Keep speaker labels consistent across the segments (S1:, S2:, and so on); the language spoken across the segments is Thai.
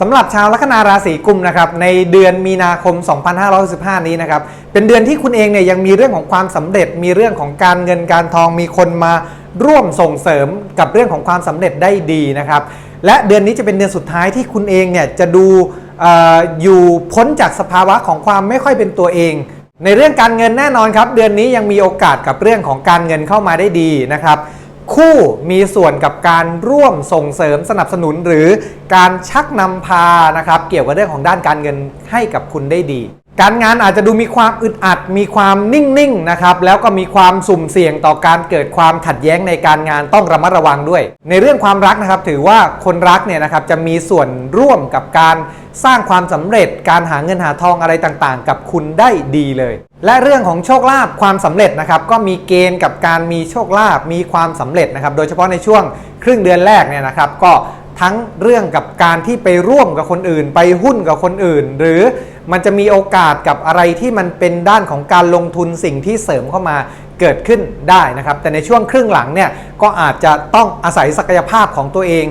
S1: สำหรับชาวลัคนาราศีกุมนะครับในเดือนมีนาคม 2515นี้นะครับเป็นเดือนที่คุณเองเนี่ยยังมีเรื่องของความสำเร็จ มีเรื่องของการเงินการทองมีคนมาร่วมส่งเสริมกับเรื่องของความสำเร็จได้ดีนะครับและเดือนนี้จะเป็นเดือนสุดท้ายที่คุณเองเนี่ยจะดูออยู่พ้นจากสภาวะของความไม่ค่อยเป็นตัวเอง ในเรื่องการเงินแน่นอนครับ เดือนนี้ยังมีโอกาสกับเรื่องของการเงินเข้ามาได้ดีนะครับ คู่มีส่วนกับการร่วมส่งเสริมสนับสนุน หรือการชักนำพานะครับ เกี่ยวกับเรื่องของด้านการเงินให้กับคุณได้ดี การงานอาจจะดูมีความอึดอัด มีความนิ่งๆนะครับแล้วก็มีความสุ่มเสี่ยงต่อการเกิดความขัดแย้งในการงานต้องระมัดระวังด้วย ในเรื่องความรักนะครับ ถือว่าคนรักเนี่ยนะครับจะมีส่วนร่วมกับการสร้างความสำเร็จ การหาเงินหาทองอะไรต่างๆ กับคุณได้ดีเลย และเรื่องของโชคลาภความสำเร็จนะครับก็มีเกณฑ์กับการมีโชคลาภมีความสำเร็จนะครับโดยเฉพาะในช่วงครึ่งเดือนแรกเนี่ยนะครับก็ ทั้งเรื่องกับการที่ไปร่วมกับคนอื่น ไปหุ้นกับคนอื่น หรือมันจะมีโอกาสกับอะไรที่มันเป็นด้านของการลงทุนสิ่งที่เสริมเข้ามาเกิดขึ้นได้นะครับ แต่ในช่วงครึ่งหลังเนี่ยก็อาจจะต้องอาศัยศักยภาพของตัวเอง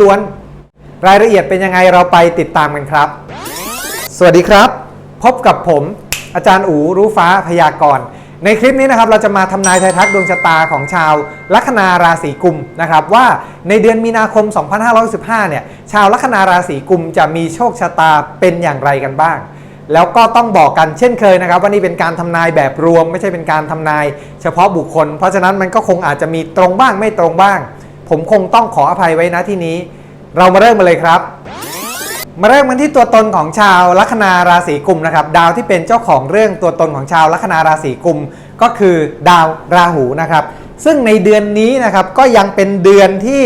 S1: ล้วนๆรายละเอียดเป็นยังไงเราไปติดตามกันครับ สวัสดีครับ พบกับผม อาจารย์อูรู้ฟ้าพยากรณ์ ในคลิปนี้นะครับเราจะมาทำนายทายทักดวงชะตาของชาวลัคนาราศีกุมนะครับว่าในเดือนมีนาคม 2515 เนี่ยชาวลัคนาราศีกุมจะมีโชคชะตาเป็นอย่างไรกันบ้าง แล้วก็ต้องบอกกันเช่นเคยนะครับว่านี่เป็นการทำนายแบบรวม ไม่ใช่เป็นการทำนายเฉพาะบุคคล เพราะฉะนั้นมันก็คงอาจจะมีตรงบ้างไม่ตรงบ้าง ผมคงต้องขออภัยไว้นะที่นี้ เรามาเริ่มกันเลยครับ มาเริ่มกันที่ตัวตนของชาวลัคนาราศีกุมนะครับดาวที่เป็นเจ้าของเรื่องตัวตนของชาวลัคนาราศีกุมก็คือดาวราหูนะครับซึ่งในเดือนนี้นะครับก็ยังเป็นเดือนที่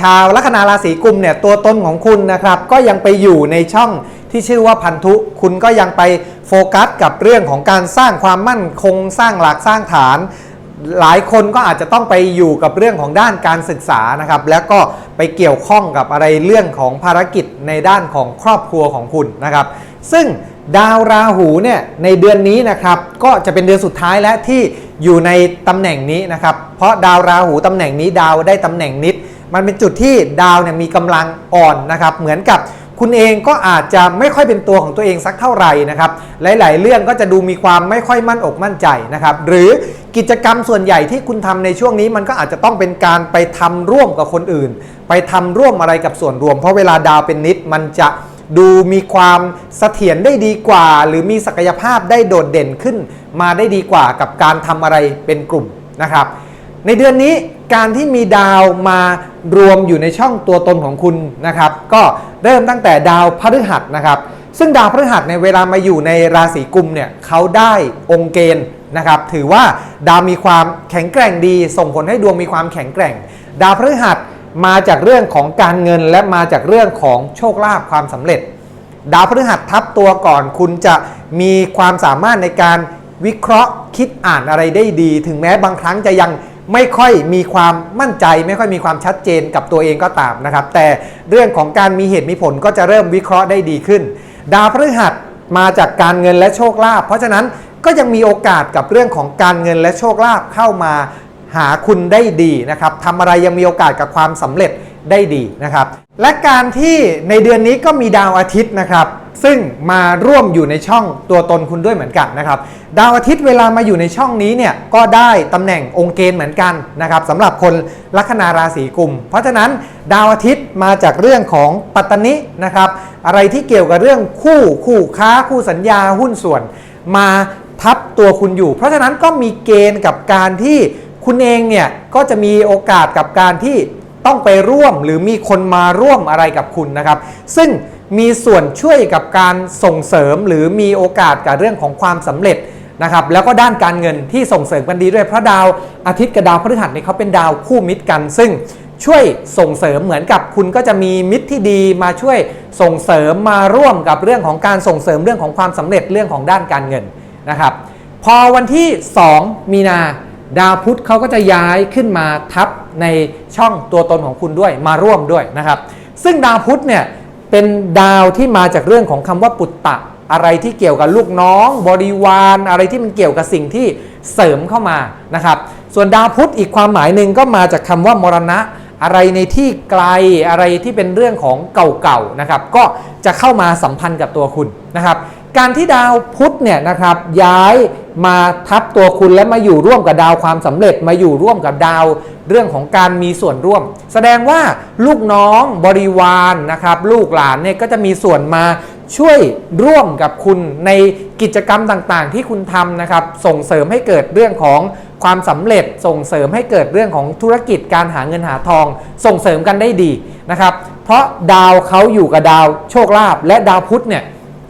S1: ชาวลัคนาราศีกุมเนี่ยตัวตนของคุณนะครับก็ยังไปอยู่ในช่องที่ชื่อว่าพันธุ คุณก็ยังไปโฟกัสกับเรื่องของการสร้างความมั่นคงสร้างหลักสร้างฐาน หลายคนก็อาจจะต้องไปอยู่กับเรื่องของด้านการศึกษานะครับ แล้วก็ไปเกี่ยวข้องกับอะไรเรื่องของภารกิจในด้านของครอบครัวของคุณนะครับ ซึ่งดาวราหูเนี่ยในเดือนนี้นะครับก็จะเป็นเดือนสุดท้ายและที่อยู่ในตำแหน่งนี้นะครับ เพราะดาวราหูตำแหน่งนี้ดาวได้ตำแหน่งนิด มันเป็นจุดที่ดาวเนี่ยมีกำลังอ่อนนะครับ เหมือนกับ คุณเองก็อาจจะไม่ค่อยเป็นตัวของตัวเองสักเท่าไหร่นะครับ หลาย ๆ เรื่องก็จะดูมีความไม่ค่อยมั่นอกมั่นใจนะครับ หรือกิจกรรมส่วนใหญ่ที่คุณทำในช่วงนี้ มันก็อาจจะต้องเป็นการไปทำร่วมกับคนอื่น ไปทำร่วมอะไรกับส่วนรวม เพราะเวลาดาวเป็นนิดมันจะดูมีความเสถียรได้ดีกว่า หรือมีศักยภาพได้โดดเด่นขึ้น มาได้ดีกว่ากับการทำอะไรเป็นกลุ่มนะครับ ในเดือนนี้ การที่มีดาวมารวมอยู่ในช่องตัวตนของคุณนะครับ ก็เริ่มตั้งแต่ดาวพฤหัสนะครับ ซึ่งดาวพฤหัสในเวลามาอยู่ในราศีกุมเนี่ยเขาได้องค์เกณฑ์นะครับ ถือว่าดาวมีความแข็งแกร่งดี ส่งผลให้ดวงมีความแข็งแกร่ง ดาวพฤหัสมาจากเรื่องของการเงินและมาจากเรื่องของโชคลาภความสำเร็จ ดาวพฤหัสทับตัวก่อนคุณจะมีความสามารถในการวิเคราะห์คิดอ่านอะไรได้ดี ถึงแม้บางครั้งจะยัง ไม่ค่อยมีความมั่นใจ ไม่ค่อยมีความชัดเจนกับตัวเองก็ตามนะครับ แต่เรื่องของการมีเหตุมีผลก็จะเริ่มวิเคราะห์ได้ดีขึ้น ดาวพฤหัสมาจากการเงินและโชคลาภเพราะฉะนั้นก็ยังมีโอกาสกับเรื่องของการเงินและโชคลาภเข้ามาหาคุณได้ดีนะครับทำอะไรยังมีโอกาสกับความสำเร็จได้ดีนะครับ และการที่ในเดือนนี้ก็มีดาวอาทิตย์นะครับ ซึ่งมาร่วมอยู่ในช่องตัวตนคุณด้วยเหมือนกันนะครับ ดาวอาทิตย์เวลามาอยู่ในช่องนี้เนี่ยก็ได้ตำแหน่งองค์เกณฑ์เหมือนกันนะครับสำหรับคนลัคนาราศีกุม เพราะฉะนั้นดาวอาทิตย์มาจากเรื่องของปัตตนินะครับ อะไรที่เกี่ยวกับเรื่องคู่คู่ค้าคู่สัญญาหุ้นส่วน มาทับตัวคุณอยู่ เพราะฉะนั้นก็มีเกณฑ์กับการที่คุณเองเนี่ยก็จะมีโอกาสกับการที่ต้องไปร่วมหรือมีคนมาร่วมอะไรกับคุณนะครับ ซึ่ง มีส่วนช่วยกับการส่งเสริมหรือมีโอกาสกับเรื่องของความสำเร็จนะครับแล้วก็ด้านการเงินที่ส่งเสริมกันดีด้วย เพราะดาวอาทิตย์กับดาวพฤหัสเนี่ยเขาเป็นดาวคู่มิตรกัน ซึ่งช่วยส่งเสริมเหมือนกับคุณก็จะมีมิตรที่ดีมาช่วยส่งเสริมมาร่วมกับเรื่องของการส่งเสริมเรื่องของความสำเร็จเรื่องของด้านการเงินนะครับ พอวันที่ 2 มีนาดาวพุธเขาก็จะย้ายขึ้นมาทับในช่องตัวตนของคุณด้วยมาร่วมด้วยนะครับ ซึ่งดาวพุธเนี่ย เป็นดาวที่มาจากเรื่องของคำว่าปุตตะ อะไรที่เกี่ยวกับลูกน้อง บริวาร อะไรที่มันเกี่ยวกับสิ่งที่เสริมเข้ามานะครับ ส่วนดาวพุธอีกความหมายหนึ่งก็มาจากคำว่ามรณะ อะไรในที่ไกลอะไรที่เป็นเรื่องของเก่าๆนะครับ ก็จะเข้ามาสัมพันธ์กับตัวคุณนะครับ การที่ดาวพุธเนี่ยนะครับย้ายมาทับตัวคุณและมาอยู่ร่วมกับดาวความสำเร็จมาอยู่ร่วมกับดาวเรื่องของการมีส่วนร่วม แสดงว่าลูกน้องบริวารนะครับลูกหลานเนี่ยก็จะมีส่วนมาช่วยร่วมกับคุณในกิจกรรมต่างๆ ที่คุณทำนะครับ ส่งเสริมให้เกิดเรื่องของความสำเร็จ ส่งเสริมให้เกิดเรื่องของธุรกิจการหาเงินหาทอง ส่งเสริมกันได้ดีนะครับ เพราะดาวเขาอยู่กับดาวโชคลาภและดาวพุธเนี่ย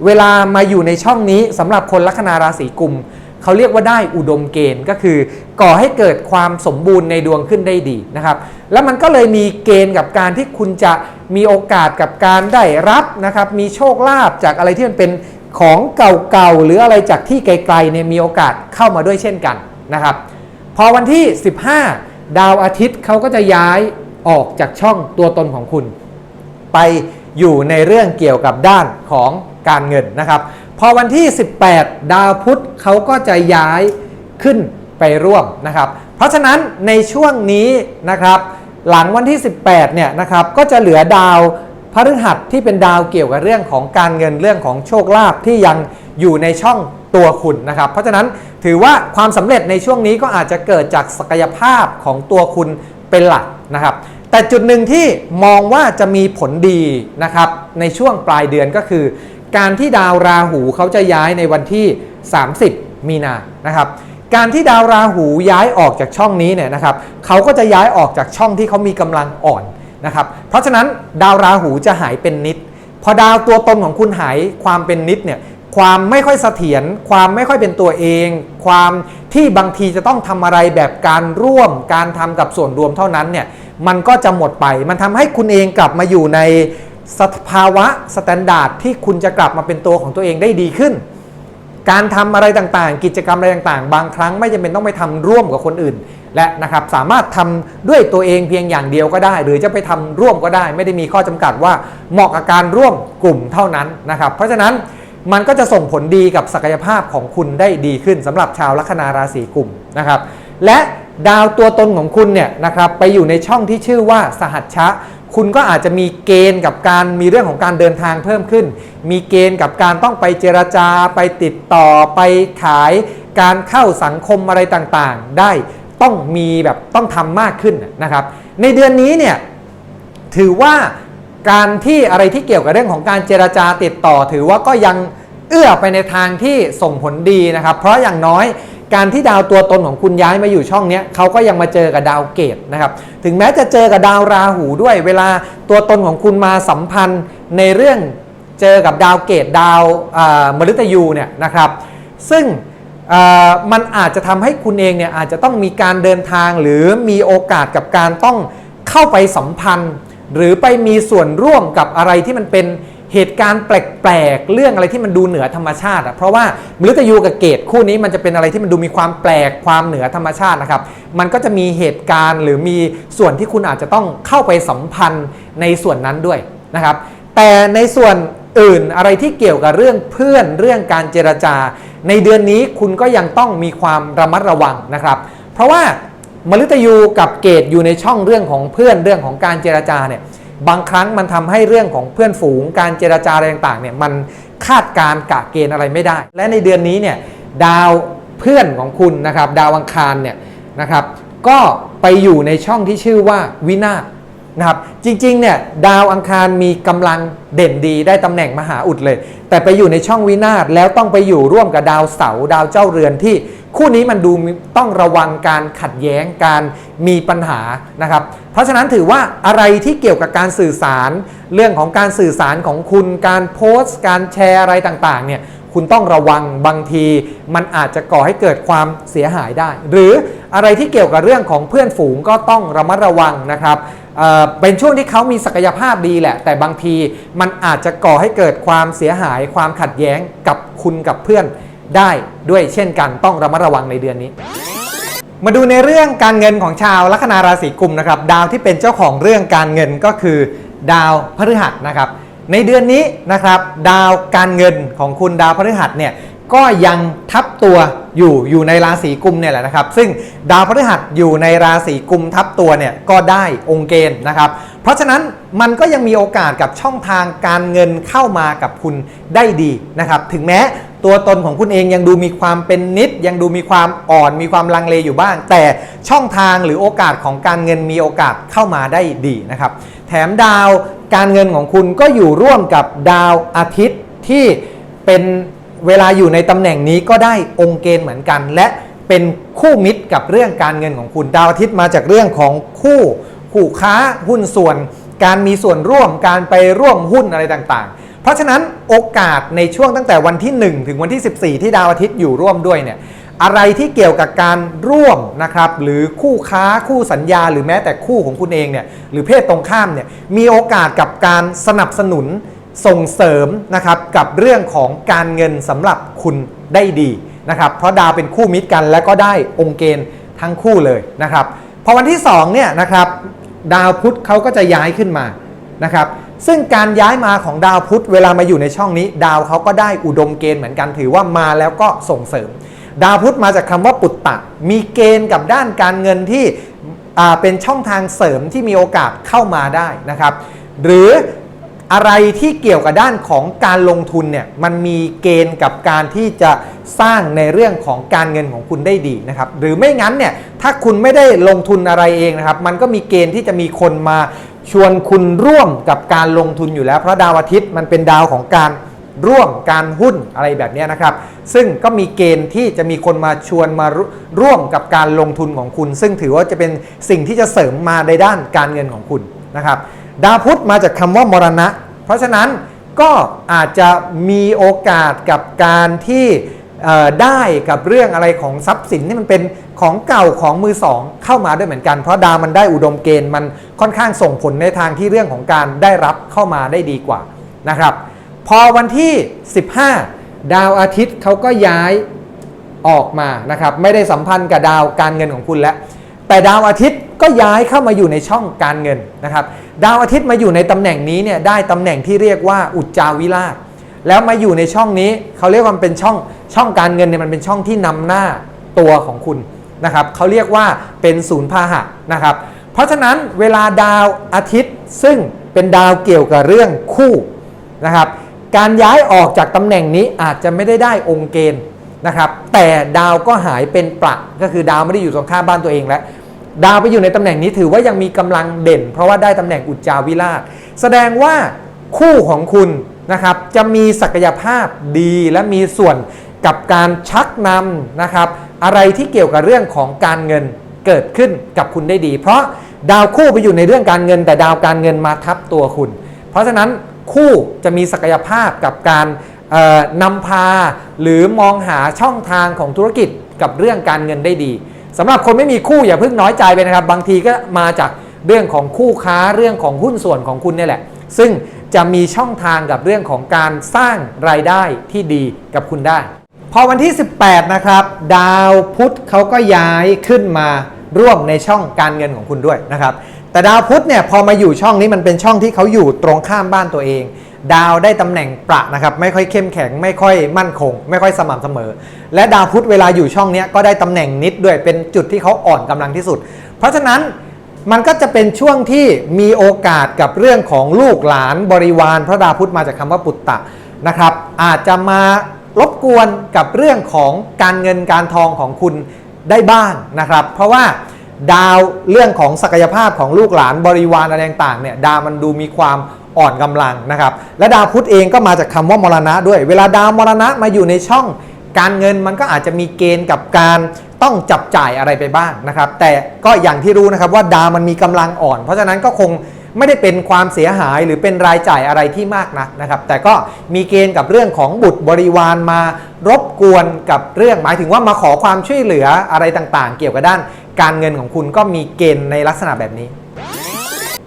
S1: เวลามาอยู่ในช่องนี้สำหรับคนลัคนาราศีกุมเขาเรียกว่าได้อุดมเกณฑ์ก็คือ ก่อให้เกิดความสมบูรณ์ในดวงขึ้นได้ดีนะครับ แล้วมันก็เลยมีเกณฑ์กับการที่คุณจะมีโอกาสกับการได้รับนะครับ มีโชคลาภจากอะไรที่มันเป็นของเก่าๆหรืออะไรจากที่ไกลๆเนี่ยมีโอกาสเข้ามาด้วยเช่นกันนะครับ พอวันที่ 15 ดาวอาทิตย์เขาก็จะย้ายออกจากช่องตัวตนของคุณ ไปอยู่ในเรื่องเกี่ยวกับด้านของ การเงินนะครับ พอวันที่ 18 ดาวพุธเขาก็จะย้ายขึ้นไปร่วมนะครับ เพราะฉะนั้นในช่วงนี้นะครับ หลังวันที่ 18 เนี่ยนะครับก็จะเหลือดาวพฤหัสที่เป็นดาวเกี่ยวกับเรื่องของการเงินเรื่องของโชคลาภที่ยังอยู่ในช่องตัวคุณนะครับ เพราะฉะนั้นถือว่าความสำเร็จในช่วงนี้ก็อาจจะเกิดจากศักยภาพของตัวคุณเป็นหลักนะครับ แต่จุดหนึ่งที่มองว่าจะมีผลดีนะครับในช่วงปลายเดือนก็คือ การที่ดาวราหูเขาจะย้ายในวันที่ 30 มีนานะครับการที่ดาวราหูย้ายออกจากช่องนี้เนี่ยนะครับเขาก็จะย้ายออกจากช่องที่เขามีกำลังอ่อนนะครับเพราะฉะนั้นดาวราหูจะหายเป็นนิด พอดาวตัวตนของคุณหายความเป็นนิดเนี่ยความไม่ค่อยเสถียรความไม่ค่อยเป็นตัวเอง ความที่บางทีจะต้องทำอะไรแบบการร่วมการทำกับส่วนรวมเท่านั้นเนี่ยมันก็จะหมดไป มันทำให้คุณเองกลับมาอยู่ใน สภาวะสแตนดาร์ดที่คุณจะกลับมาเป็นตัวของตัวเองได้ดีขึ้น การทำอะไรต่างๆ กิจกรรมอะไรต่างๆ บางครั้งไม่จำเป็นต้องไปทำร่วมกับคนอื่น และนะครับสามารถทำด้วยตัวเองเพียงอย่างเดียวก็ได้ หรือจะไปทำร่วมก็ได้ ไม่ได้มีข้อจำกัดว่าเหมาะกับการร่วมกลุ่มเท่านั้นนะครับ เพราะฉะนั้นมันก็จะส่งผลดีกับศักยภาพของคุณได้ดีขึ้นสำหรับชาวลัคนาราศีกลุ่มนะครับ และดาวตัวตนของคุณเนี่ยนะครับไปอยู่ในช่องที่ชื่อว่าสหัชชะ คุณก็อาจจะมีเกณฑ์กับการมีเรื่องของการเดินทางเพิ่มขึ้น มีเกณฑ์กับการต้องไปเจรจา ไปติดต่อไปขาย การเข้าสังคมอะไรต่างๆ ได้ต้องมีแบบต้องทำมากขึ้นนะครับ ในเดือนนี้เนี่ยถือว่าการที่อะไรที่เกี่ยวกับเรื่องของการเจรจาติดต่อ ถือว่าก็ยังเอื้อไปในทางที่ส่งผลดีนะครับ เพราะอย่างน้อย การที่ดาวตัวตนของคุณย้ายมาอยู่ช่องนี้เขาก็ยังมาเจอกับดาวเกตนะครับ ถึงแม้จะเจอกับดาวราหูด้วย เวลาตัวตนของคุณมาสัมพันธ์ในเรื่องเจอกับดาวเกตดาวมฤตยูเนี่ยนะครับ ซึ่งมันอาจจะทำให้คุณเองเนี่ยอาจจะต้องมีการเดินทางหรือมีโอกาสกับการต้องเข้าไปสัมพันธ์ หรือไปมีส่วนร่วมกับอะไรที่มันเป็น เหตุการณ์แปลกๆ เรื่องอะไรที่มันดูเหนือธรรมชาติอะเพราะว่ามฤตยูกับเกตคู่นี้มันจะเป็นอะไรที่มันดูมีความแปลกความเหนือธรรมชาตินะครับ มันก็จะมีเหตุการณ์หรือมีส่วนที่คุณอาจจะต้องเข้าไปสัมพันธ์ในส่วนนั้นด้วยนะครับ แต่ในส่วนอื่นอะไรที่เกี่ยวกับเรื่องเพื่อนเรื่องการเจรจา ในเดือนนี้คุณก็ยังต้องมีความระมัดระวังนะครับ เพราะว่ามฤตยูกับเกตอยู่ในช่องเรื่องของเพื่อนเรื่องของการเจรจาเนี่ย บางครั้งมันทำให้เรื่องของเพื่อนฝูงการเจราจาอะไรต่างๆเนี่ยมันคาดการกะเกณฑ์อะไรไม่ได้ และในเดือนนี้เนี่ยดาวเพื่อนของคุณนะครับ ดาวอังคารเนี่ยนะครับ ก็ไปอยู่ในช่องที่ชื่อว่าวินาศ นะครับจริงๆเนี่ยดาวอังคารมีกำลังเด่นดีได้ตำแหน่งมหาอุดเลย แต่ไปอยู่ในช่องวินาศแล้วต้องไปอยู่ร่วมกับดาวเสาร์ดาวเจ้าเรือนที่คู่นี้มันดูต้องระวังการขัดแย้งการมีปัญหานะครับ เพราะฉะนั้นถือว่าอะไรที่เกี่ยวกับการสื่อสาร เรื่องของการสื่อสารของคุณการโพสต์ การแชร์อะไรต่างๆเนี่ยคุณต้องระวังบางที มันอาจจะก่อให้เกิดความเสียหายได้ หรืออะไรที่เกี่ยวกับเรื่องของเพื่อนฝูงก็ต้องระมัดระวังนะครับ เป็นช่วงที่เขามีศักยภาพดีแหละ แต่บางทีมันอาจจะก่อให้เกิดความเสียหายความขัดแย้งกับคุณกับเพื่อนได้ด้วยเช่นกันต้องระมัดระวังในเดือนนี้ มาดูในเรื่องการเงินของชาวลัคนาราศีกุมนะครับ ดาวที่เป็นเจ้าของเรื่องการเงินก็คือดาวพฤหัสนะครับ ในเดือนนี้นะครับ ดาวการเงินของคุณดาวพฤหัสเนี่ย ก็ยังทับตัวอยู่อยู่ในราศีกุมเนี่ยแหละนะครับ ซึ่งดาวพฤหัสอยู่ในราศีกุมทับตัวเนี่ยก็ได้องค์เกณฑ์นะครับ เพราะฉะนั้นมันก็ยังมีโอกาสกับช่องทางการเงินเข้ามากับคุณได้ดีนะครับ ถึงแม้ตัวตนของคุณเองยังดูมีความเป็นนิด ยังดูมีความอ่อนมีความลังเลอยู่บ้าง แต่ช่องทางหรือโอกาสของการเงินมีโอกาสเข้ามาได้ดีนะครับ แถมดาวการเงินของคุณก็อยู่ร่วมกับดาวอาทิตย์ที่เป็น เวลาอยู่ในตำแหน่งนี้ก็ได้องค์เกณฑ์เหมือนกัน และเป็นคู่มิตรกับเรื่องการเงินของคุณดาวอาทิตย์มาจากเรื่องของคู่คู่ค้าหุ้นส่วน การมีส่วนร่วมการไปร่วมหุ้นอะไรต่างๆ เพราะฉะนั้นโอกาสในช่วงตั้งแต่วันที่ 1 ถึงวันที่ 14 ที่ดาวอาทิตย์อยู่ร่วมด้วยเนี่ยอะไรที่เกี่ยวกับการร่วมนะครับหรือคู่ค้าคู่สัญญา หรือแม้แต่คู่ของคุณเองเนี่ยหรือเพศตรงข้ามเนี่ยมีโอกาสกับการสนับสนุน ส่งเสริมนะครับกับเรื่องของการเงินสำหรับคุณได้ดีนะครับเพราะดาวเป็นคู่มิตรกันและก็ได้องค์เกณฑ์ทั้งคู่เลยนะครับพอวันที่2เนี่ยนะครับดาวพุธเขาก็จะย้ายขึ้นมานะครับซึ่งการย้ายมาของดาวพุธเวลามาอยู่ในช่องนี้ ดาวเขาก็ได้อุดมเกณฑ์เหมือนกันถือว่ามาแล้วก็ส่งเสริม ดาวพุธมาจากคำว่าปุตตะ มีเกณฑ์กับด้านการเงินที่เป็นช่องทางเสริมที่มีโอกาสเข้ามาได้นะครับ หรือ อะไรที่เกี่ยวกับด้านของการลงทุนเนี่ยมันมีเกณฑ์กับการที่จะสร้างในเรื่องของการเงินของคุณได้ดีนะครับหรือไม่งั้นเนี่ยถ้าคุณไม่ได้ลงทุนอะไรเองนะครับ มันก็มีเกณฑ์ที่จะมีคนมาชวนคุณร่วมกับการลงทุนอยู่แล้ว เพราะดาวอาทิตย์มันเป็นดาวของการร่วมการหุ้นอะไรแบบนี้นะครับ ซึ่งก็มีเกณฑ์ที่จะมีคนมาชวนมาร่วร่วมกับการลงทุนของคุณ ซึ่งถือว่าจะเป็นสิ่งที่จะเสริมมาในด้านการเงินของคุณนะครับ ดาวพุธมาจากคำว่ามรณะ เพราะฉะนั้นก็อาจจะมีโอกาสกับการที่ได้กับเรื่องอะไรของทรัพย์สินที่มันเป็นของเก่าของมือสองเข้ามาด้วยเหมือนกัน เพราะดาวมันได้อุดมเกณฑ์มันค่อนข้างส่งผลในทางที่เรื่องของการได้รับเข้ามาได้ดีกว่านะครับ พอวันที่ 15 ดาวอาทิตย์เขาก็ย้ายออกมานะครับ ไม่ได้สัมพันธ์กับดาวการเงินของคุณแล้ว แต่ดาวอาทิตย์ก็ย้ายเข้ามาอยู่ในช่องการเงินนะครับ ดาวอาทิตย์มาอยู่ในตำแหน่งนี้เนี่ยได้ตำแหน่งที่เรียกว่าอุจจาวิราชแล้วมาอยู่ในช่องนี้เขาเรียกว่าเป็นช่องช่องการเงินเนี่ยมันเป็นช่องที่นำหน้าตัวของคุณนะครับเขาเรียกว่าเป็นศูนย์พาหะนะครับ เพราะฉะนั้นเวลาดาวอาทิตย์ซึ่งเป็นดาวเกี่ยวกับเรื่องคู่นะครับ การย้ายออกจากตำแหน่งนี้อาจจะไม่ได้ได้องค์เกณฑ์ นะครับแต่ดาวก็หายเป็นประก็คือดาวไม่ได้อยู่ตรงข้ามบ้านตัวเองแล้ว ดาวไปอยู่ในตำแหน่งนี้ถือว่ายังมีกำลังเด่น เพราะว่าได้ตำแหน่งอุจจาวิราช แสดงว่าคู่ของคุณนะครับจะมีศักยภาพดีและมีส่วนกับการชักนำนะครับอะไรที่เกี่ยวกับเรื่องของการเงินเกิดขึ้นกับคุณได้ดี เพราะดาวคู่ไปอยู่ในเรื่องการเงิน แต่ดาวการเงินมาทับตัวคุณ เพราะฉะนั้นคู่จะมีศักยภาพกับการ นำพาหรือมองหาช่องทางของธุรกิจกับเรื่องการเงินได้ดีสำหรับคนไม่มีคู่อย่าเพิ่งน้อยใจไปนะครับ บางทีก็มาจากเรื่องของคู่ค้าเรื่องของหุ้นส่วนของคุณเนี่ยแหละ ซึ่งจะมีช่องทางกับเรื่องของการสร้างรายได้ที่ดีกับคุณได้ พอวันที่ 18 นะครับ ดาวพุธเขาก็ย้ายขึ้นมาร่วมในช่องการเงินของคุณด้วยนะครับ แต่ดาวพุธเนี่ยพอมาอยู่ช่องนี้มันเป็นช่องที่เขาอยู่ตรงข้ามบ้านตัวเอง ดาวได้ตำแหน่งประนะครับไม่ค่อยเข้มแข็ง ไม่ค่อยมั่นคง ไม่ค่อยสม่ำเสมอ และดาวพุธเวลาอยู่ช่องนี้ก็ได้ตำแหน่งนิดด้วยเป็นจุดที่เขาอ่อนกำลังที่สุด เพราะฉะนั้นมันก็จะเป็นช่วงที่มีโอกาสกับเรื่องของลูกหลานบริวารพระดาวพุธมาจากคำว่าปุตตะนะครับ อาจจะมารบกวนกับเรื่องของการเงินการทองของคุณได้บ้างนะครับ เพราะว่า ดาวเรื่องของศักยภาพของลูกหลานบริวารอะไรต่างเนี่ยดาวมันดูมีความอ่อนกำลังนะครับ และดาวพุธเองก็มาจากคำว่ามรณะด้วย เวลาดาวมรณะมาอยู่ในช่องการเงินมันก็อาจจะมีเกณฑ์กับการต้องจับจ่ายอะไรไปบ้างนะครับ แต่ก็อย่างที่รู้นะครับว่าดาวมันมีกำลังอ่อน เพราะฉะนั้นก็คง ไม่ได้เป็นความเสียหายหรือเป็นรายจ่ายอะไรที่มากนักนะครับ แต่ก็มีเกณฑ์กับเรื่องของบุตรบริวารมารบกวนกับเรื่องหมายถึงว่ามาขอความช่วยเหลืออะไรต่างๆ เกี่ยวกับด้าน การเงินของคุณก็มีเกณฑ์ในลักษณะแบบนี้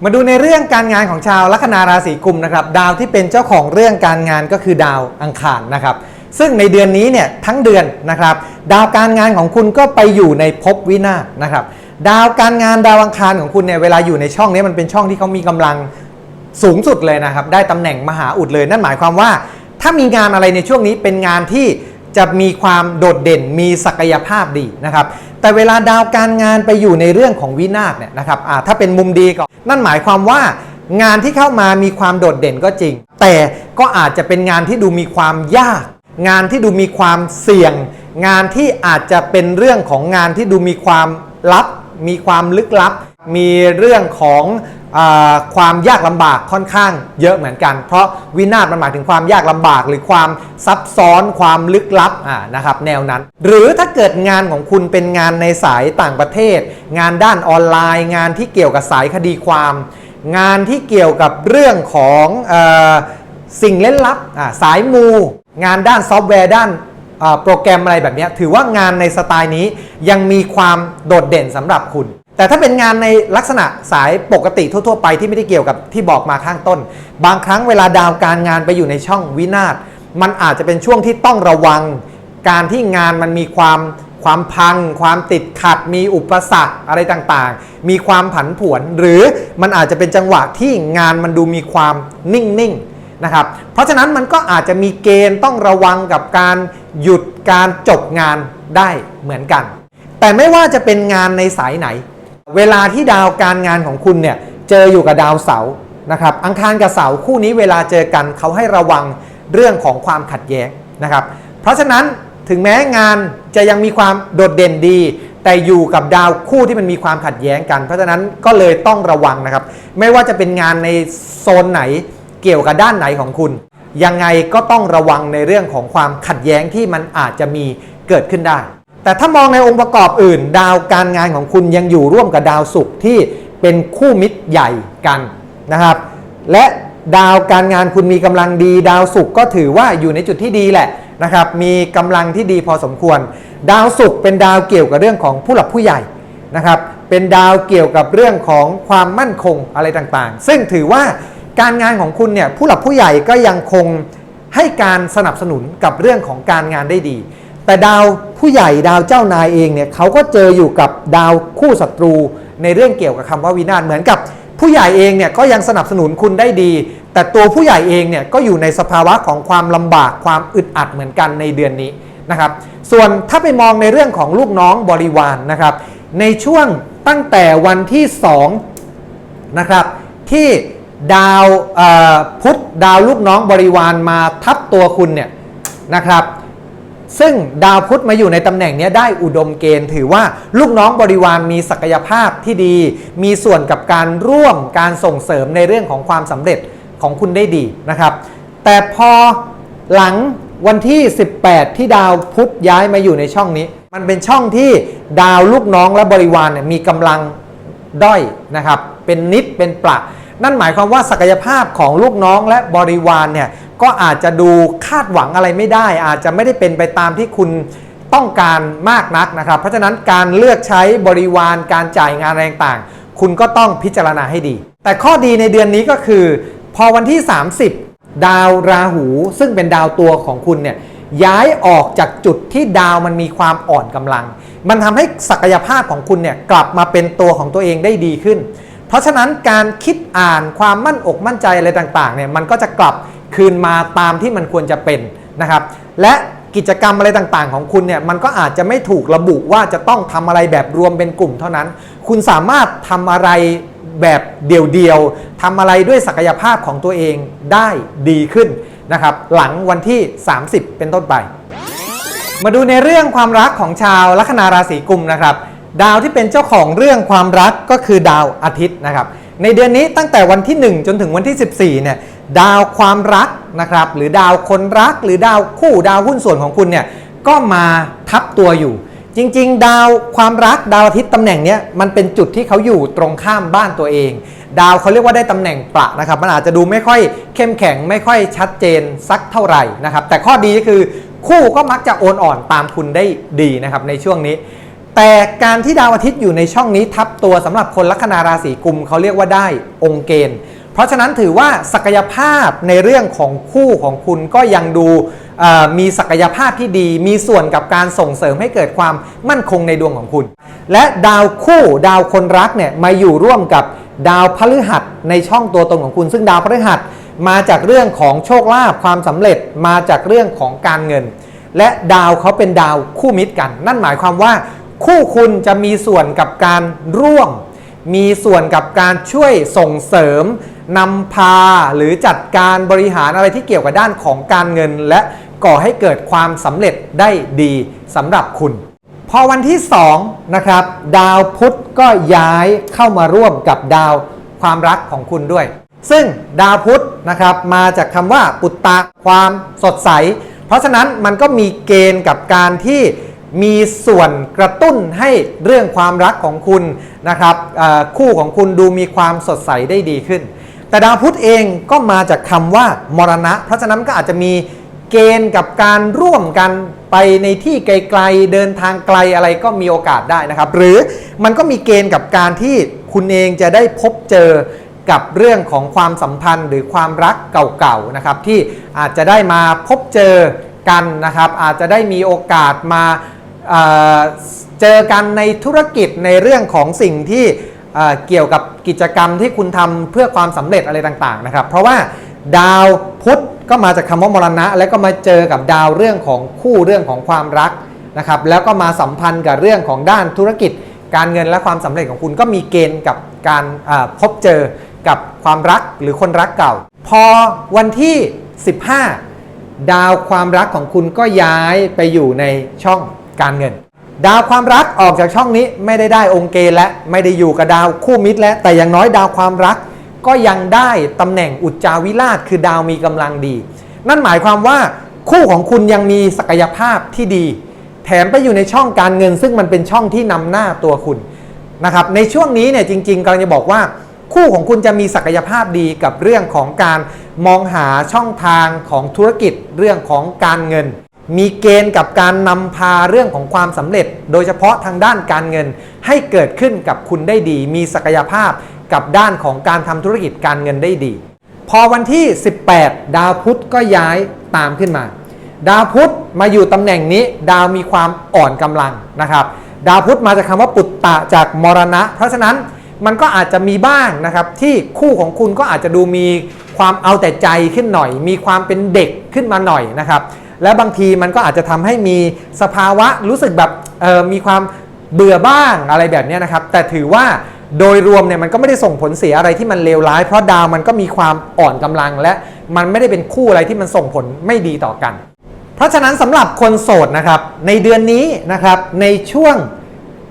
S1: มาดูในเรื่องการงานของชาวลัคนาราศีกุมนะครับ ดาวที่เป็นเจ้าของเรื่องการงานก็คือดาวอังคารนะครับซึ่งในเดือนนี้เนี่ยทั้งเดือนนะครับ ดาวการงานของคุณก็ไปอยู่ในภพวินาศนะครับ ดาวการงานดาวอังคารของคุณเนี่ยเวลาอยู่ในช่องนี้มันเป็นช่องที่เขามีกำลังสูงสุดเลยนะครับ ได้ตำแหน่งมหาอุดเลย นั่นหมายความว่า ถ้ามีงานอะไรในช่วงนี้เป็นงานที่จะมีความโดดเด่นมีศักยภาพดีนะครับ แต่เวลาดาวการงานไปอยู่ในเรื่องของวินาศเนี่ยนะครับถ้าเป็นมุมดีก็นั่นหมายความว่างานที่เข้ามามีความโดดเด่นก็จริง แต่ก็อาจจะเป็นงานที่ดูมีความยาก งานที่ดูมีความเสี่ยง งานที่อาจจะเป็นเรื่องของงานที่ดูมีความลับ มีความลึกลับ มีเรื่องของอความยากลำบากค่อนข้างเยอะเหมือนกัน เพราะวินาศมันหมายถึงความยากลำบาก หรือความซับซ้อนความลึกลับอ่านะครับแนวนั้น หรือถ้าเกิดงานของคุณเป็นงานในสายต่างประเทศ งานด้านออนไลน์ งานที่เกี่ยวกับสายคดีความ งานที่เกี่ยวกับเรื่องของอสิ่งเล่นลับสายมู งานด้านซอฟต์แวร์ด้าน โปรแกรมอะไรแบบนี้ถือว่างานในสไตล์นี้ยังมีความโดดเด่นสำหรับคุณ แต่ถ้าเป็นงานในลักษณะสายปกติทั่ว ๆ ไปที่ไม่ได้เกี่ยวกับที่บอกมาข้างต้น บางครั้งเวลาดาวการงานไปอยู่ในช่องวินาศมันอาจจะเป็นช่วงที่ต้องระวัง การที่งานมันมีความความพัง ความติดขัด มีอุปสรรคอะไรต่างๆ มีความผันผวน หรือมันอาจจะเป็นจังหวะที่งานมันดูมีความนิ่งๆ นะครับ เพราะฉะนั้นมันก็อาจจะมีเกณฑ์ต้องระวังกับการหยุดการจบงานได้เหมือนกัน แต่ไม่ว่าจะเป็นงานในสายไหน เวลาที่ดาวการงานของคุณเนี่ยเจออยู่กับดาวเสาร์นะครับ อังคารกับเสาร์คู่นี้เวลาเจอกันเขาให้ระวังเรื่องของความขัดแย้งนะครับ เพราะฉะนั้นถึงแม้งานจะยังมีความโดดเด่นดี แต่อยู่กับดาวคู่ที่มันมีความขัดแย้งกัน เพราะฉะนั้นก็เลยต้องระวังนะครับ ไม่ว่าจะเป็นงานในโซนไหน กี่ยวกับด้านไหนของคุณ ยังไงก็ต้องระวังในเรื่องของความขัดแย้งที่มันอาจจะมีเกิดขึ้นได้ แต่ถ้ามองในองค์ประกอบอื่น ดาวการงานของคุณยังอยู่ร่วมกับดาวศุกร์ที่เป็นคู่มิตรใหญ่กันนะครับ และดาวการงานคุณมีกำลังดี ดาวศุกร์ก็ถือว่าอยู่ในจุดที่ดีแหละนะครับ มีกำลังที่ดีพอสมควร ดาวศุกร์เป็นดาวเกี่ยวกับเรื่องของผู้หลักผู้ใหญ่นะครับ เป็นดาวเกี่ยวกับเรื่องของความมั่นคงอะไรต่างๆ ซึ่งถือว่า การงานของคุณเนี่ยผู้หลักผู้ใหญ่ก็ยังคงให้การสนับสนุนกับเรื่องของการงานได้ดี แต่ดาวผู้ใหญ่ดาวเจ้านายเองเนี่ยเขาก็เจออยู่กับดาวคู่ศัตรูในเรื่องเกี่ยวกับคำว่าวินาศเหมือนกับผู้ใหญ่เองเนี่ยก็ยังสนับสนุนคุณได้ดี แต่ตัวผู้ใหญ่เองเนี่ยก็อยู่ในสภาวะของความลำบากความอึดอัดเหมือนกันในเดือนนี้นะครับ ส่วนถ้าไปมองในเรื่องของลูกน้องบริวารนนะครับ ในช่วงตั้งแต่วันที่2นะครับที่ ดาวพุธดาวลูกน้องบริวารมาทับตัวคุณเนี่ยนะครับ ซึ่งดาวพุธมาอยู่ในตำแหน่งนี้ได้อุดมเกณฑ์ ถือว่าลูกน้องบริวารมีศักยภาพที่ดี มีส่วนกับการร่วมการส่งเสริมในเรื่องของความสำเร็จของคุณได้ดีนะครับ แต่พอหลังวันที่ 18 ที่ดาวพุธย้ายมาอยู่ในช่องนี้ มันเป็นช่องที่ดาวลูกน้องและบริวารเนี่ยมีกำลังด้อยนะครับ เป็นนิดเป็นปละ นั่นหมายความว่าศักยภาพของลูกน้องและบริวารเนี่ยก็อาจจะดูคาดหวังอะไรไม่ได้ อาจจะไม่ได้เป็นไปตามที่คุณต้องการมากนักนะครับ เพราะฉะนั้นการเลือกใช้บริวารการจ่ายงานอะไรต่างๆ คุณก็ต้องพิจารณาให้ดี แต่ข้อดีในเดือนนี้ก็คือ พอวันที่ 30 ดาวราหูซึ่งเป็นดาวตัวของคุณเนี่ยย้ายออกจากจุดที่ดาวมันมีความอ่อนกำลัง มันทำให้ศักยภาพของคุณเนี่ยกลับมาเป็นตัวของตัวเองได้ดีขึ้น เพราะฉะนั้นการคิดอ่านความมั่นอกมั่นใจอะไรต่างๆเนี่ยมันก็จะกลับคืนมาตามที่มันควรจะเป็นนะครับ และกิจกรรมอะไรต่างๆ ของคุณเนี่ยมันก็อาจจะไม่ถูกระบุว่าจะต้องทำอะไรแบบรวมเป็นกลุ่มเท่านั้น คุณสามารถทำอะไรแบบเดี่ยวๆทำอะไรด้วยศักยภาพของตัวเองได้ดีขึ้นนะครับ หลังวันที่ 30 เป็นต้นไป มาดูในเรื่องความรักของชาวลัคนาราศีกุมนะครับ ดาวที่เป็นเจ้าของเรื่องความรักก็คือดาวอาทิตย์นะครับ ในเดือนนี้ตั้งแต่วันที่ 1 จนถึงวันที่ 14 เนี่ยดาวความรักนะครับหรือดาวคนรัก หรือดาวคู่ดาวหุ้นส่วนของคุณเนี่ยก็มาทับตัวอยู่ จริง ๆ ดาวความรักดาวอาทิตย์ตำแหน่งเนี้ยมันเป็นจุดที่เขาอยู่ตรงข้ามบ้านตัวเอง ดาวเขาเรียกว่าได้ตำแหน่งประนะครับมันอาจจะดูไม่ค่อยเข้มแข็งไม่ค่อยชัดเจนสักเท่าไหร่นะครับแต่ข้อดีก็คือคู่ก็มักจะโอนอ่อนตามคุณได้ดีนะครับในช่วงนี้ แต่การที่ดาวอาทิตย์อยู่ในช่องนี้ทับตัวสำหรับคนลัคนาราศีกุมเขาเรียกว่าได้องค์เกณฑ์ เพราะฉะนั้นถือว่าศักยภาพในเรื่องของคู่ของคุณก็ยังดูมีศักยภาพที่ดี มีส่วนกับการส่งเสริมให้เกิดความมั่นคงในดวงของคุณ และดาวคู่ดาวคนรักเนี่ยมาอยู่ร่วมกับดาวพฤหัสในช่องตัวตนของคุณ ซึ่งดาวพฤหัสมาจากเรื่องของโชคลาภความสำเร็จมาจากเรื่องของการเงิน และดาวเขาเป็นดาวคู่มิตรกัน นั่นหมายความว่า คู่คุณจะมีส่วนกับการร่วม มีส่วนกับการช่วยส่งเสริมนำพาหรือจัดการบริหารอะไรที่เกี่ยวกับด้านของการเงิน และก่อให้เกิดความสำเร็จได้ดีสำหรับคุณ พอวันที่2นะครับดาวพุธก็ย้ายเข้ามาร่วมกับดาวความรักของคุณด้วย ซึ่งดาวพุธนะครับมาจากคำว่าปุตตะความสดใส เพราะฉะนั้นมันก็มีเกณฑ์กับการที่ มีส่วนกระตุ้นให้เรื่องความรักของคุณนะครับคู่ของคุณดูมีความสดใสได้ดีขึ้น แต่ดาวพุธเองก็มาจากคำว่ามรณะ เพราะฉะนั้นก็อาจจะมีเกณฑ์กับการร่วมกันไปในที่ไกลๆ เดินทางไกลอะไรก็มีโอกาสได้นะครับ หรือมันก็มีเกณฑ์กับการที่คุณเองจะได้พบเจอกับเรื่องของความสัมพันธ์หรือความรักเก่าๆนะครับที่อาจจะได้มาพบเจอกันนะครับ อาจจะได้มีโอกาสมา เจอกันในธุรกิจในเรื่องของสิ่งที่เเกี่ยวกับกิจกรรมที่คุณทำเพื่อความสำเร็จอะไรต่างๆนะครับ เพราะว่าดาวพุธก็มาจากคำว่ามรณะ แล้วก็มาเจอกับดาวเรื่องของคู่เรื่องของความรักนะครับแล้วก็มาสัมพันธ์กับเรื่องของด้านธุรกิจ การเงินและความสำเร็จของคุณก็มีเกณฑ์กับการพบเจอกับความรักหรือคนรักเก่า พอวันที่ 15 ดาวความรักของคุณก็ย้ายไปอยู่ในช่อง การเงิน ดาวความรักออกจากช่องนี้ไม่ได้ได้องค์เกณฑ์และไม่ได้อยู่กับดาวคู่มิตรแล้วแต่อย่างน้อยดาวความรัก ก็ยังได้ตำแหน่งอุจจาวิราชคือดาวมีกำลังดี นั่นหมายความว่าคู่ของคุณยังมีศักยภาพที่ดี แถมไปอยู่ในช่องการเงิน ซึ่งมันเป็นช่องที่นำหน้าตัวคุณนะครับในช่วงนี้เนี่ยจริงๆกำลังจะบอกว่า คู่ของคุณจะมีศักยภาพดีกับเรื่องของการมองหาช่องทางของธุรกิจเรื่องของการเงิน มีเกณฑ์กับการนำพาเรื่องของความสำเร็จ โดยเฉพาะทางด้านการเงินให้เกิดขึ้นกับคุณได้ดี มีศักยภาพกับด้านของการทำธุรกิจการเงินได้ดี พอวันที่ 18 ดาวพุธก็ย้ายตามขึ้นมา ดาวพุธมาอยู่ตำแหน่งนี้ ดาวมีความอ่อนกำลังนะครับ ดาวพุธมาจากคำว่าปุตตะจากมรณะ เพราะฉะนั้นมันก็อาจจะมีบ้างนะครับ ที่คู่ของคุณก็อาจจะดูมีความเอาแต่ใจขึ้นหน่อย มีความเป็นเด็กขึ้นมาหน่อยนะครับ และบางทีมันก็อาจจะทำให้มีสภาวะรู้สึกแบบมีความเบื่อบ้างอะไรแบบนี้นะครับ แต่ถือว่าโดยรวมเนี่ยมันก็ไม่ได้ส่งผลเสียอะไรที่มันเลวร้าย เพราะดาวมันก็มีความอ่อนกำลัง และมันไม่ได้เป็นคู่อะไรที่มันส่งผลไม่ดีต่อกัน เพราะฉะนั้นสำหรับคนโสดนะครับ ในเดือนนี้นะครับในช่วง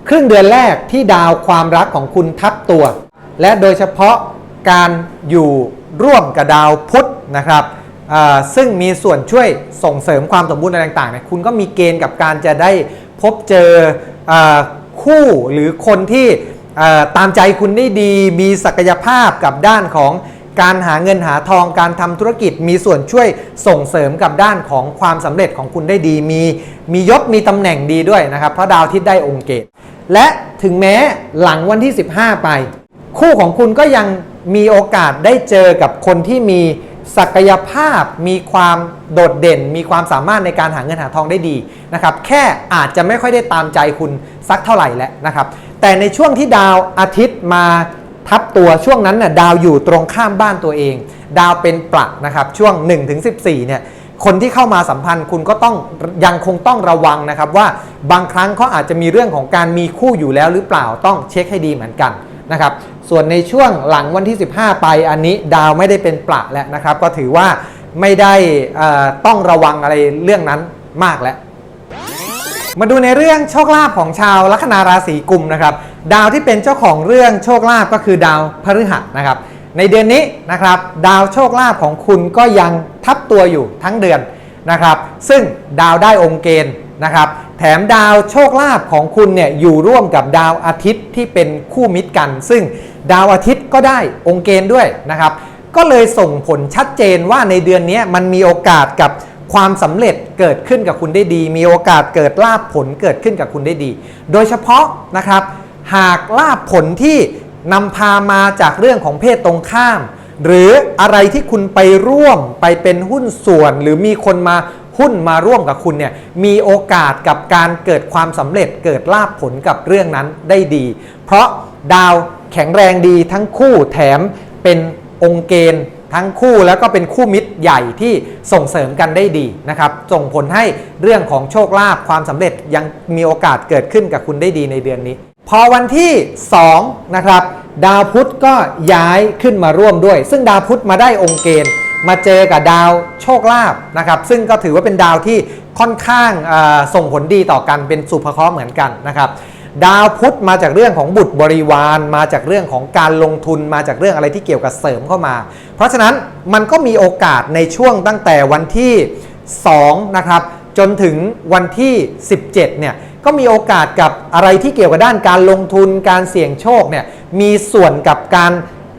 S1: ครึ่งเดือนแรกที่ดาวความรักของคุณทับตัว และโดยเฉพาะการอยู่ร่วมกับดาวพุธนะครับ ซึ่งมีส่วนช่วยส่งเสริมความสมบูรณ์อะไรต่างๆเนี่ยคุณก็มีเกณฑ์กับการจะได้พบเจออคู่หรือคนที่ตามใจคุณได้ดี มีศักยภาพกับด้านของการหาเงินหาทองการทำธุรกิจมีส่วนช่วยส่งเสริมกับด้านของความสำเร็จของคุณได้ดี มีมียศมีตำแหน่งดีด้วยนะครับ เพราะดาวอาทิตย์ได้องค์เกต และถึงแม้หลังวันที่ 15 ไป คู่ของคุณก็ยังมีโอกาสได้เจอกับคนที่มี ศักยภาพมีความโดดเด่น มีความสามารถในการหาเงินหาทองได้ดีนะครับแค่อาจจะไม่ค่อยได้ตามใจคุณสักเท่าไหร่แล้วนะครับแต่ในช่วงที่ดาวอาทิตย์มาทับตัวช่วงนั้นน่ะดาวอยู่ตรงข้ามบ้านตัวเอง ดาวเป็นประนะครับช่วง 1-14เนี่ยคนที่เข้ามาสัมพันธ์คุณก็ต้องยังคงต้องระวังนะครับว่าบางครั้งเขาอาจจะมีเรื่องของการมีคู่อยู่แล้วหรือเปล่าต้องเช็คให้ดีเหมือนกัน นะครับ ส่วนในช่วงหลังวันที่ 15 ไปอันนี้ดาวไม่ได้เป็นประแล้วนะครับ ก็ถือว่าไม่ได้ต้องระวังอะไรเรื่องนั้นมากแล้วมาดูในเรื่องโชคลาภของชาวลัคนาราศีกุมนะครับ ดาวที่เป็นเจ้าของเรื่องโชคลาภก็คือดาวพฤหัสนะครับ ในเดือนนี้นะครับ ดาวโชคลาภของคุณก็ยังทับตัวอยู่ทั้งเดือนนะครับ ซึ่งดาวได้องค์เกณฑ์ นะครับแถมดาวโชคลาภของคุณเนี่ยอยู่ร่วมกับดาวอาทิตย์ที่เป็นคู่มิตรกัน ซึ่งดาวอาทิตย์ก็ได้องค์เกณฑ์ด้วยนะครับ ก็เลยส่งผลชัดเจนว่าในเดือนนี้มันมีโอกาสกับความสำเร็จเกิดขึ้นกับคุณได้ดี มีโอกาสเกิดลาภผลเกิดขึ้นกับคุณได้ดี โดยเฉพาะนะครับ หากลาภผลที่นำพามาจากเรื่องของเพศตรงข้าม หรืออะไรที่คุณไปร่วมไปเป็นหุ้นส่วน หรือมีคนมา หุ้นมาร่วมกับคุณเนี่ยมีโอกาสกับการเกิดความสำเร็จเกิดลาภผลกับเรื่องนั้นได้ดี เพราะดาวแข็งแรงดีทั้งคู่แถมเป็นองค์เกณฑ์ทั้งคู่แล้วก็เป็นคู่มิตรใหญ่ที่ส่งเสริมกันได้ดีนะครับส่งผลให้เรื่องของโชคลาภความสำเร็จยังมีโอกาสเกิดขึ้นกับคุณได้ดีในเดือนนี้ พอวันที่2นะครับดาวพุธก็ย้ายขึ้นมาร่วมด้วย ซึ่งดาวพุธมาได้องค์เกณฑ์ มาเจอกับดาวโชคลาภนะครับซึ่งก็ถือว่าเป็นดาวที่ค่อนข้างส่งผลดีต่อกันเป็นสุภเคราะห์เหมือนกันนะครับดาวพุธมาจากเรื่องของบุตรบริวาร มาจากเรื่องของการลงทุนมาจากเรื่องอะไรที่เกี่ยวกับเสริมเข้ามา เพราะฉะนั้นมันก็มีโอกาสในช่วงตั้งแต่วันที่2นะครับจนถึงวันที่ 17เนี่ยก็มีโอกาสกับอะไรที่เกี่ยวกับด้านการลงทุนการเสี่ยงโชคเนี่ยมีส่วนกับการ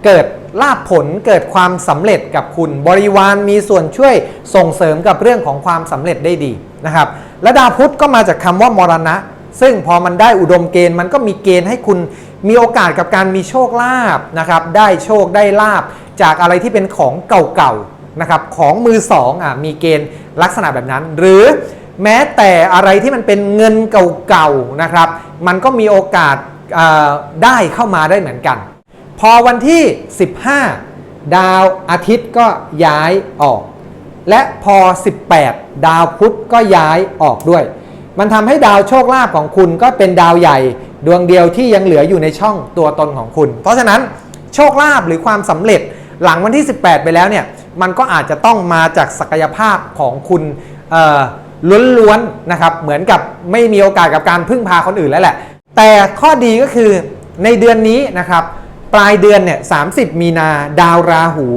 S1: เกิด ลาภผลเกิดความสำเร็จกับคุณ บริวารมีส่วนช่วยส่งเสริมกับเรื่องของความสำเร็จได้ดีนะครับและดาวพุธก็มาจากคำว่ามรณะ ซึ่งพอมันได้อุดมเกณฑ์มันก็มีเกณฑ์ให้คุณมีโอกาสกับการมีโชคลาภนะครับได้โชคได้ลาภจากอะไรที่เป็นของเก่าๆนะครับของมือสองอะมีเกณฑ์ลักษณะแบบนั้น หรือแม้แต่อะไรที่มันเป็นเงินเก่าๆนะครับ มันก็มีโอกาสได้เข้ามาได้เหมือนกัน พอวันที่ 15 ดาวอาทิตย์ก็ย้ายออก และพอ 18 ดาวพุธก็ย้ายออกด้วย มันทำให้ดาวโชคลาภของคุณก็เป็นดาวใหญ่ดวงเดียวที่ยังเหลืออยู่ในช่องตัวตนของคุณ เพราะฉะนั้นโชคลาภหรือความสำเร็จหลังวันที่ 18 ไปแล้วเนี่ยมันก็อาจจะต้องมาจากศักยภาพของคุณล้วนๆนะครับเหมือนกับไม่มีโอกาสกับการพึ่งพาคนอื่นแล้วแหละ แต่ข้อดีก็คือในเดือนนี้นะครับ ปลายเดือนเนี่ย30มีนา ดาวราหู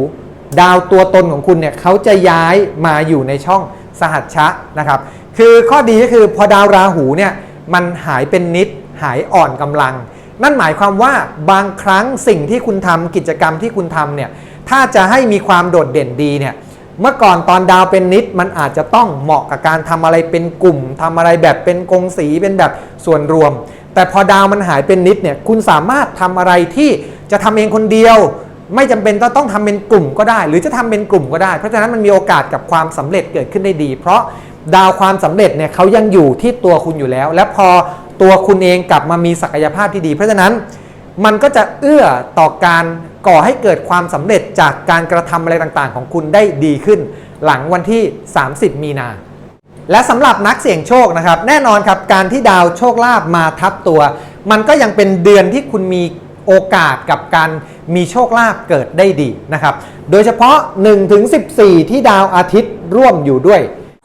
S1: ดาวตัวตนของคุณเนี่ยเขาจะย้ายมาอยู่ในช่องสหัชชะนะครับ คือข้อดีก็คือพอดาวราหูเนี่ยมันหายเป็นนิดหายอ่อนกำลัง นั่นหมายความว่าบางครั้งสิ่งที่คุณทำกิจกรรมที่คุณทำเนี่ยถ้าจะให้มีความโดดเด่นดีเนี่ยเมื่อก่อนตอนดาวเป็นนิดมันอาจจะต้องเหมาะกับการทำอะไรเป็นกลุ่มทำอะไรแบบเป็นกงสีเป็นแบบส่วนรวม แต่พอดาวมันหายเป็นนิดเนี่ยคุณสามารถทำอะไรที่ จะทำเองคนเดียว ไม่จำเป็นต้องต้องทำเป็นกลุ่มก็ได้ หรือจะทำเป็นกลุ่มก็ได้ เพราะฉะนั้นมันมีโอกาสกับความสำเร็จเกิดขึ้นได้ดี เพราะดาวความสำเร็จเนี่ยเขายังอยู่ที่ตัวคุณอยู่แล้ว และพอตัวคุณเองกลับมามีศักยภาพที่ดี เพราะฉะนั้นมันก็จะเอื้อต่อการก่อให้เกิดความสำเร็จจากการกระทำอะไรต่างๆ ของคุณได้ดีขึ้น หลังวันที่ 30 มีนา และสำหรับนักเสี่ยงโชคนะครับ แน่นอนครับการที่ดาวโชคลาภมาทับตัว มันก็ยังเป็นเดือนที่คุณมี โอกาสกับการมีโชคลาภเกิดได้ดีนะครับ โดยเฉพาะ 1-14 ที่ดาวอาทิตย์ร่วมอยู่ด้วย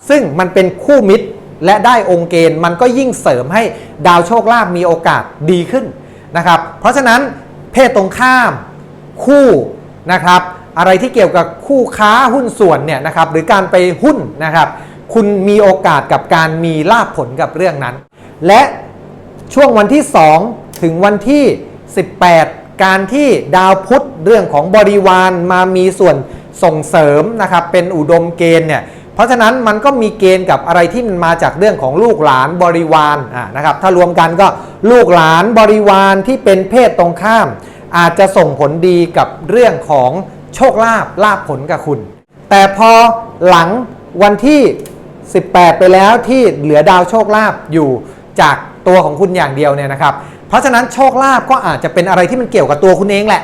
S1: ซึ่งมันเป็นคู่มิตรและได้องค์เกณฑ์มันก็ยิ่งเสริมให้ดาวโชคลาภมีโอกาสดีขึ้นนะครับ เพราะฉะนั้นเพศตรงข้ามคู่นะครับ อะไรที่เกี่ยวกับคู่ค้าหุ้นส่วนเนี่ยนะครับหรือการไปหุ้นนะครับ คุณมีโอกาสกับการมีลาภผลกับเรื่องนั้น และช่วงวันที่ 2 ถึงวันที่ 18 การที่ดาวพุธเรื่องของบริวารมามีส่วนส่งเสริมนะครับเป็นอุดมเกณฑ์เนี่ยเพราะฉะนั้นมันก็มีเกณฑ์กับอะไรที่มันมาจากเรื่องของลูกหลานบริวารอ่านะครับถ้ารวมกันก็ลูกหลานบริวารที่เป็นเพศตรงข้าม อาจจะส่งผลดีกับเรื่องของโชคลาภลาภผลกับคุณ แต่พอหลังวันที่ 18 ไปแล้วที่เหลือดาวโชคลาภอยู่จากตัวของคุณอย่างเดียวเนี่ยนะครับ ราะฉะนั้นโชคลาภก็อาจจะเป็นอะไรที่มันเกี่ยวกับตัวคุณเองแหละ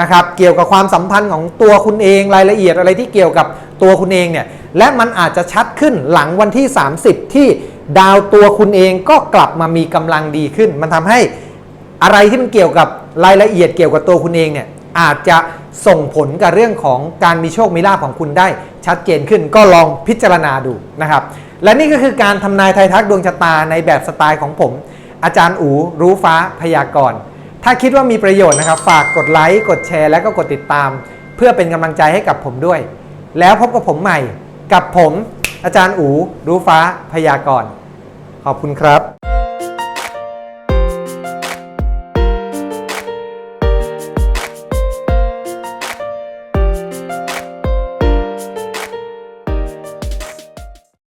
S1: นะครับ เกี่ยวกับความสัมพันธ์ของตัวคุณเองรายละเอียดอะไรที่เกี่ยวกับตัวคุณเองเนี่ย และมันอาจจะชัดขึ้นหลังวันที่ 30 ที่ดาวตัวคุณเองก็กลับมามีกำลังดีขึ้น มันทำให้อะไรที่มันเกี่ยวกับรายละเอียดเกี่ยวกับตัวคุณเองเนี่ยอาจจะส่งผลกับเรื่องของการมีโชคมีลาภของคุณได้ชัดเจนขึ้นก็ลองพิจารณาดูนะครับ และนี่ก็คือการทำนายไทยทักดวงชะตาในแบบสไตล์ของผม อาจารย์อูรู้ฟ้าพยากรณ์ ถ้าคิดว่ามีประโยชน์นะครับ ฝากกดไลค์กดแชร์และก็กดติดตาม เพื่อเป็นกำลังใจให้กับผมด้วย แล้วพบกับผมใหม่กับผม อาจารย์อูรู้ฟ้าพยากรณ์ ขอบคุณครับ